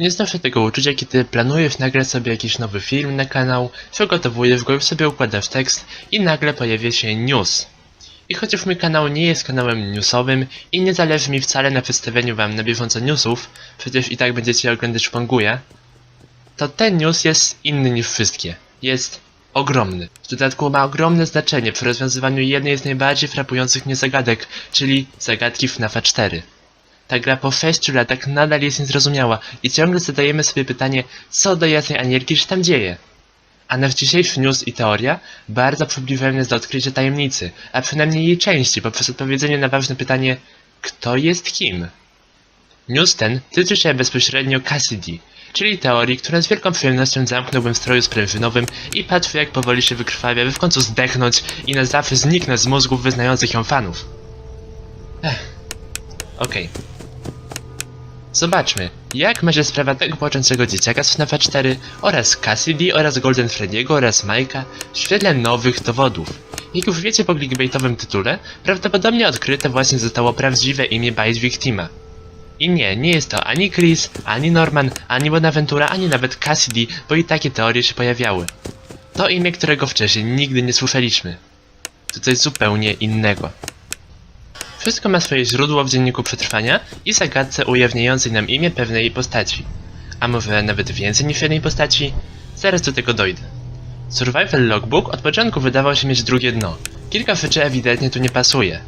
Nie znoszę tego uczucia, kiedy planujesz nagrać sobie jakiś nowy film na kanał, przygotowujesz go, już sobie układasz tekst i nagle pojawia się news. I chociaż mój kanał nie jest kanałem newsowym i nie zależy mi wcale na przedstawianiu wam na bieżąco newsów, przecież i tak będziecie oglądać szpanguję, to ten news jest inny niż wszystkie. Jest ogromny. W dodatku ma ogromne znaczenie przy rozwiązywaniu jednej z najbardziej frapujących mnie zagadek, czyli zagadki FNAFa 4. Ta gra po 6 latach nadal jest niezrozumiała i ciągle zadajemy sobie pytanie, co do jasnej anielki się tam dzieje. A nasz dzisiejszy news i teoria bardzo przybliżają nas do odkrycia tajemnicy, a przynajmniej jej części poprzez odpowiedzenie na ważne pytanie, kto jest kim? News ten tyczy się bezpośrednio Cassidy, czyli teorii, która z wielką przyjemnością zamknąłbym w stroju sprężynowym i patrzę jak powoli się wykrwawia, by w końcu zdechnąć i na zawsze zniknąć z mózgów wyznających ją fanów. Ech. Okej. Zobaczmy, jak ma się sprawa tego płaczącego dzieciaka z FNAF 4 oraz Cassidy oraz Golden Freddy'ego oraz Mike'a w świetle nowych dowodów. Jak już wiecie po clickbaitowym tytule, prawdopodobnie odkryte właśnie zostało prawdziwe imię Bite Victima. I nie, nie jest to ani Chris, ani Norman, ani Bonaventura, ani nawet Cassidy, bo i takie teorie się pojawiały. To imię, którego wcześniej nigdy nie słyszeliśmy. To coś zupełnie innego. Wszystko ma swoje źródło w dzienniku przetrwania i zagadce ujawniającej nam imię pewnej postaci. A może nawet więcej niż jednej postaci? Zaraz do tego dojdę. Survival Logbook od początku wydawał się mieć drugie dno. Kilka rzeczy ewidentnie tu nie pasuje.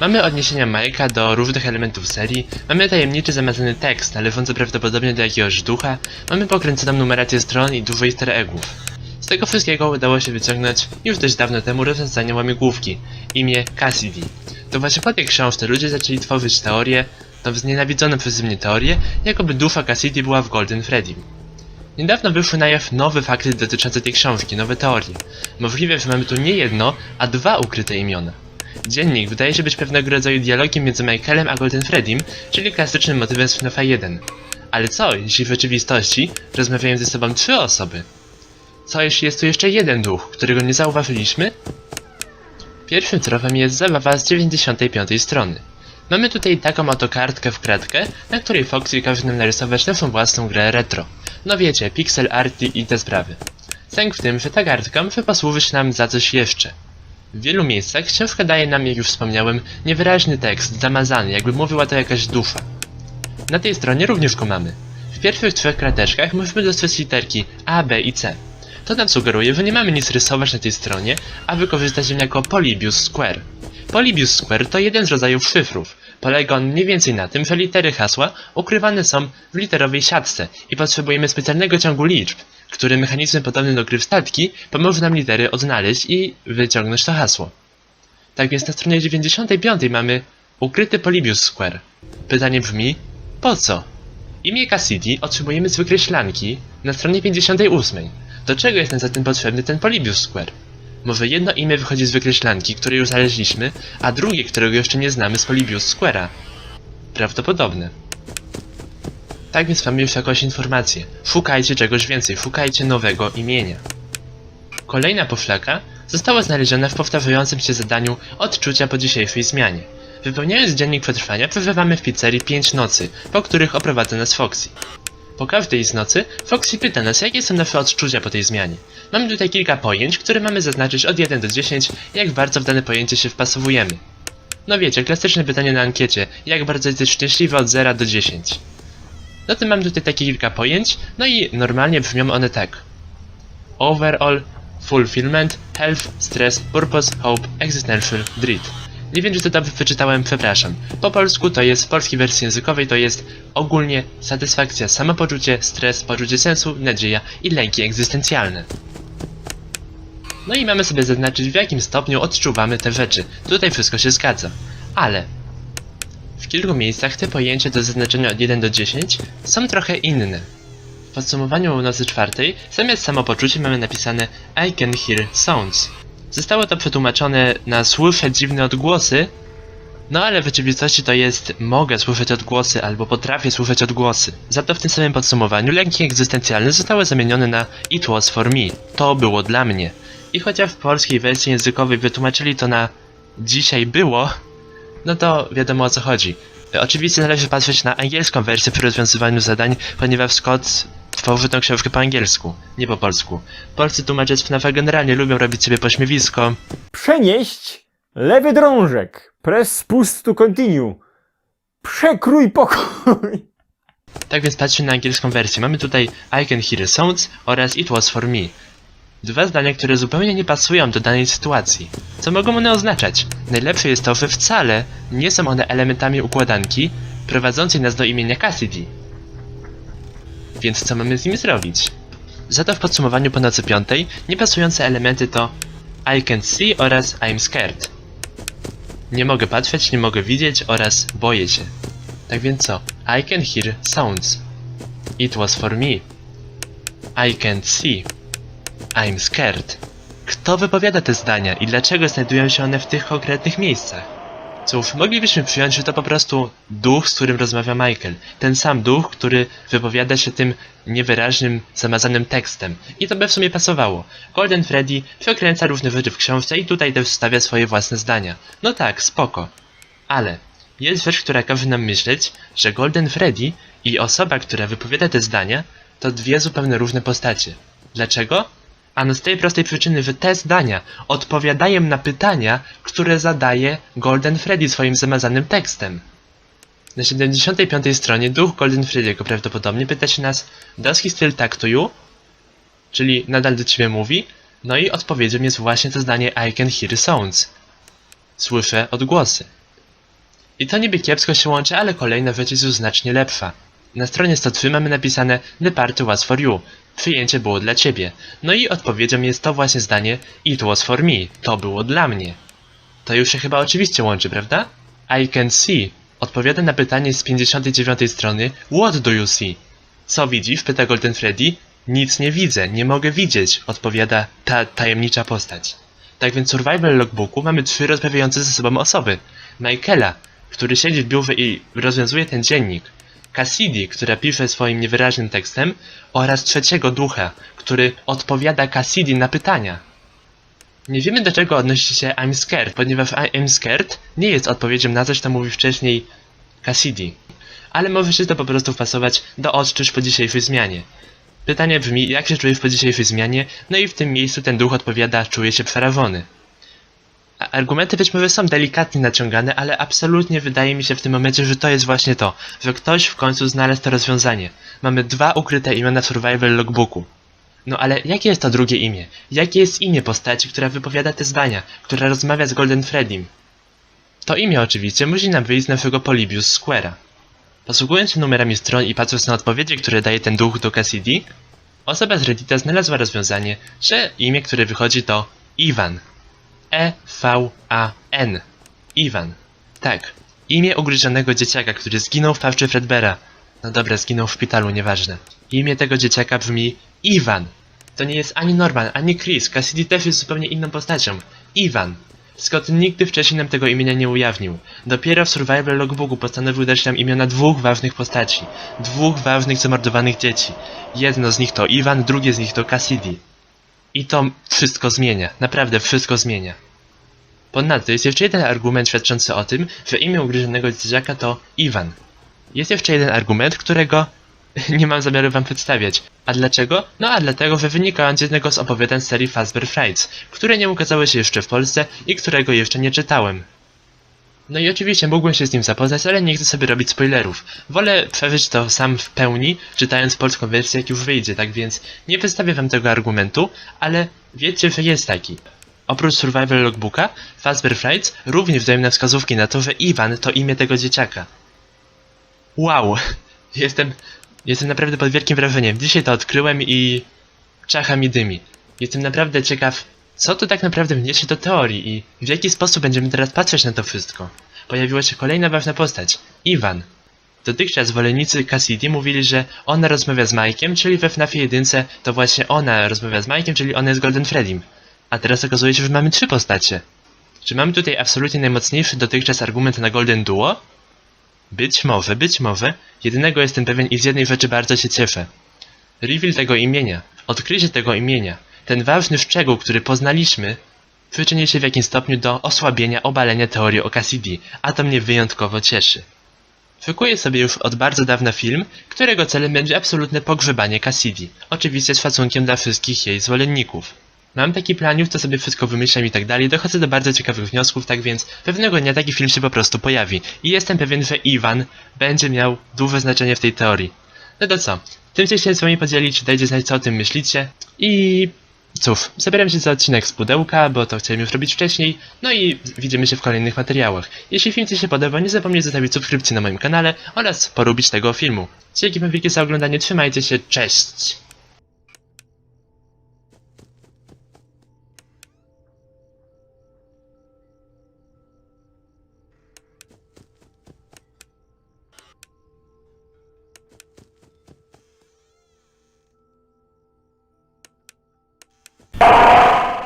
Mamy odniesienia Majka do różnych elementów serii, mamy tajemniczy zamazany tekst należący prawdopodobnie do jakiegoś ducha, mamy pokręconą numerację stron i dużo easter eggów. Z tego wszystkiego udało się wyciągnąć już dość dawno temu rozwiązanie łamigłówki, imię Cassidy. To właśnie po tej książce ludzie zaczęli tworzyć teorię, tą znienawidzoną przez mnie teorię, jakoby dusza Cassidy była w Golden Freddy. Niedawno wyszły na jaw nowe fakty dotyczące tej książki, nowe teorie. Możliwe, że mamy tu nie jedno, a dwa ukryte imiona. Dziennik wydaje się być pewnego rodzaju dialogiem między Michaelem a Golden Freddym, czyli klasycznym motywem z FNAFa 1. Ale co, jeśli w rzeczywistości rozmawiają ze sobą trzy osoby? Co jeśli jest tu jeszcze jeden duch, którego nie zauważyliśmy? Pierwszym tropem jest zabawa z 95 strony. Mamy tutaj taką oto kartkę w kratkę, na której Foxy każe nam narysować naszą własną grę retro. No wiecie, pixel arty i te sprawy. Sęk w tym, że ta kartka może posłużyć nam za coś jeszcze. W wielu miejscach książka daje nam, jak już wspomniałem, niewyraźny tekst, zamazany, jakby mówiła to jakaś dusza. Na tej stronie również go mamy. W pierwszych trzech krateczkach możemy dostrzec literki A, B i C. To nam sugeruje, że nie mamy nic rysować na tej stronie, a wykorzystać ją jako Polybius Square. Polybius Square to jeden z rodzajów szyfrów. Polega on mniej więcej na tym, że litery hasła ukrywane są w literowej siatce i potrzebujemy specjalnego ciągu liczb, który mechanizmem podobnym do gry w statki pomoże nam litery odnaleźć i wyciągnąć to hasło. Tak więc na stronie 95 mamy ukryty Polybius Square. Pytanie brzmi, po co? Imię Cassidy otrzymujemy z wykreślanki na stronie 58. Do czego jest nam zatem potrzebny ten Polybius Square? Może jedno imię wychodzi z wykreślanki, której już znaleźliśmy, a drugie, którego jeszcze nie znamy z Polybius Square'a. Prawdopodobne. Tak więc mamy już jakąś informację. Szukajcie czegoś więcej, szukajcie nowego imienia. Kolejna poszlaka została znaleziona w powtarzającym się zadaniu odczucia po dzisiejszej zmianie. Wypełniając dziennik przetrwania, przeżywamy w pizzerii 5 nocy, po których oprowadza nas Foxy. Po każdej z nocy Foxy pyta nas, jakie są nasze odczucia po tej zmianie. Mamy tutaj kilka pojęć, które mamy zaznaczyć od 1 do 10, jak bardzo w dane pojęcie się wpasowujemy. No wiecie, klasyczne pytanie na ankiecie, jak bardzo jesteś szczęśliwy od 0 do 10. Zatem mam tutaj takie kilka pojęć, no i normalnie brzmią one tak. Overall, fulfillment, health, stress, purpose, hope, existential, dread. Nie wiem, czy to dobrze przeczytałem, przepraszam. Po polsku to jest, w polskiej wersji językowej to jest ogólnie satysfakcja, samopoczucie, stres, poczucie sensu, nadzieja i lęki egzystencjalne. No i mamy sobie zaznaczyć w jakim stopniu odczuwamy te rzeczy. Tutaj wszystko się zgadza. Ale w kilku miejscach te pojęcia do zaznaczenia od 1 do 10 są trochę inne. W podsumowaniu nocy czwartej zamiast samopoczucia mamy napisane I can hear sounds. Zostało to przetłumaczone na słyszę dziwne odgłosy, no ale w rzeczywistości to jest mogę słyszeć odgłosy albo potrafię słyszeć odgłosy. Za to w tym samym podsumowaniu lęki egzystencjalne zostały zamienione na It was for me. To było dla mnie. I chociaż w polskiej wersji językowej wytłumaczyli to na dzisiaj było, no to wiadomo o co chodzi. Oczywiście należy patrzeć na angielską wersję przy rozwiązywaniu zadań, ponieważ Scott tworzył tę książkę po angielsku, nie po polsku. Polscy tłumacze z FNAF generalnie lubią robić sobie pośmiewisko. Przenieść lewy drążek. Press spust to continue. Przekrój pokój. Tak więc patrzmy na angielską wersję. Mamy tutaj I can hear sounds oraz It was for me. Dwa zdania, które zupełnie nie pasują do danej sytuacji. Co mogą one oznaczać? Najlepsze jest to, że wcale nie są one elementami układanki prowadzącej nas do imienia Cassidy. Więc co mamy z nimi zrobić? Za to w podsumowaniu po nocy piątej niepasujące elementy to I can see oraz I'm scared. Nie mogę patrzeć, nie mogę widzieć oraz boję się. Tak więc co? I can hear sounds. It was for me. I can't see. I'm scared. Kto wypowiada te zdania i dlaczego znajdują się one w tych konkretnych miejscach? Cóż, moglibyśmy przyjąć, że to po prostu duch, z którym rozmawia Michael. Ten sam duch, który wypowiada się tym niewyraźnym, zamazanym tekstem. I to by w sumie pasowało. Golden Freddy przekręca różne rzeczy w książce i tutaj też wstawia swoje własne zdania. No tak, spoko. Ale jest rzecz, która każe nam myśleć, że Golden Freddy i osoba, która wypowiada te zdania, to dwie zupełnie różne postacie. Dlaczego? Ano z tej prostej przyczyny, że te zdania odpowiadają na pytania, które zadaje Golden Freddy swoim zamazanym tekstem. Na 75 stronie duch Golden Freddy'ego prawdopodobnie pyta się nas Does he still talk to you? Czyli nadal do ciebie mówi? No i odpowiedzią jest właśnie to zdanie I can hear sounds. Słyszę odgłosy. I to niby kiepsko się łączy, ale kolejna rzecz jest już znacznie lepsza. Na stronie 103 mamy napisane The party was for you. Przyjęcie było dla ciebie. No i odpowiedzią jest to właśnie zdanie It was for me. To było dla mnie. To już się chyba oczywiście łączy, prawda? I can see. Odpowiada na pytanie z 59 strony What do you see? Co widzisz? pyta Golden Freddy. Nic nie widzę, nie mogę widzieć, odpowiada ta tajemnicza postać. Tak więc w Survival Logbooku mamy trzy rozmawiające ze sobą osoby. Michaela, który siedzi w biurze i rozwiązuje ten dziennik. Cassidy, która pisze swoim niewyraźnym tekstem oraz trzeciego ducha, który odpowiada Cassidy na pytania. Nie wiemy do czego odnosi się I'm scared, ponieważ I'm scared nie jest odpowiedzią na coś, co mówi wcześniej Cassidy. Ale może się to po prostu wpasować do odczuć po dzisiejszej zmianie. Pytanie brzmi, jak się czujesz po dzisiejszej zmianie? No i w tym miejscu ten duch odpowiada, czuje się przerażony. Argumenty być może są delikatnie naciągane, ale absolutnie wydaje mi się w tym momencie, że to jest właśnie to, że ktoś w końcu znalazł to rozwiązanie. Mamy dwa ukryte imiona w Survival Logbooku. No ale jakie jest to drugie imię? Jakie jest imię postaci, która wypowiada te zdania, która rozmawia z Golden Freddym? To imię oczywiście musi nam wyjść z naszego Polybius Square'a. Posługując się numerami stron i patrząc na odpowiedzi, które daje ten duch do Cassidy, osoba z Reddita znalazła rozwiązanie, że imię, które wychodzi to Iwan. E-V-A-N. Iwan. Tak. Imię ugryzionego dzieciaka, który zginął w pawczy Fredbera. No dobra, zginął w szpitalu, nieważne. Imię tego dzieciaka brzmi Iwan. To nie jest ani Norman, ani Chris. Cassidy też jest zupełnie inną postacią. Iwan. Scott nigdy wcześniej nam tego imienia nie ujawnił. Dopiero w Survival Logbooku postanowił dać nam imiona dwóch ważnych postaci. Dwóch ważnych zamordowanych dzieci. Jedno z nich to Iwan, drugie z nich to Cassidy. I to wszystko zmienia. Naprawdę wszystko zmienia. Ponadto jest jeszcze jeden argument świadczący o tym, że imię ugryzionego dzieciaka to Iwan. Jest jeszcze jeden argument, którego nie mam zamiaru wam przedstawiać. A dlaczego? No a dlatego, że wynika on z jednego z opowiadań serii Fazbear Frights, które nie ukazały się jeszcze w Polsce i którego jeszcze nie czytałem. No i oczywiście mógłbym się z nim zapoznać, ale nie chcę sobie robić spoilerów. Wolę przeżyć to sam w pełni, czytając polską wersję jak już wyjdzie, tak więc nie przedstawię wam tego argumentu, ale wiecie, że jest taki. Oprócz Survival Logbooka, Fazbear Frights również dają nam wskazówki na to, że Iwan to imię tego dzieciaka. Wow! Jestem... Jestem naprawdę pod wielkim wrażeniem. Dzisiaj to odkryłem i... Czacha mi dymi. Jestem naprawdę ciekaw, co to tak naprawdę wniesie do teorii i w jaki sposób będziemy teraz patrzeć na to wszystko. Pojawiła się kolejna ważna postać. Iwan. Dotychczas zwolennicy Cassidy mówili, że ona rozmawia z Mike'iem, czyli we FNAF 1 to właśnie ona rozmawia z Mike'iem, czyli ona jest Golden Freddym. A teraz okazuje się, że mamy trzy postacie. Czy mamy tutaj absolutnie najmocniejszy dotychczas argument na Golden Duo? Być może, być może. Jedynego jestem pewien i z jednej rzeczy bardzo się cieszę. Reveal tego imienia, odkrycie tego imienia, ten ważny szczegół, który poznaliśmy, przyczyni się w jakimś stopniu do osłabienia, obalenia teorii o Cassidy, a to mnie wyjątkowo cieszy. Szykuję sobie już od bardzo dawna film, którego celem będzie absolutne pogrzebanie Cassidy. Oczywiście z szacunkiem dla wszystkich jej zwolenników. Mam taki plan, to sobie wszystko wymyślam i tak dalej, dochodzę do bardzo ciekawych wniosków, tak więc pewnego dnia taki film się po prostu pojawi. I jestem pewien, że Iwan będzie miał duże znaczenie w tej teorii. No to co? Tym się z wami podzielić, dajcie znać co o tym myślicie. I cóż, zabieram się za odcinek z pudełka, bo to chciałem już robić wcześniej. No i widzimy się w kolejnych materiałach. Jeśli film ci się podoba, nie zapomnij zostawić subskrypcji na moim kanale oraz polubić tego filmu. Dzięki wam wielkie za oglądanie, trzymajcie się, cześć!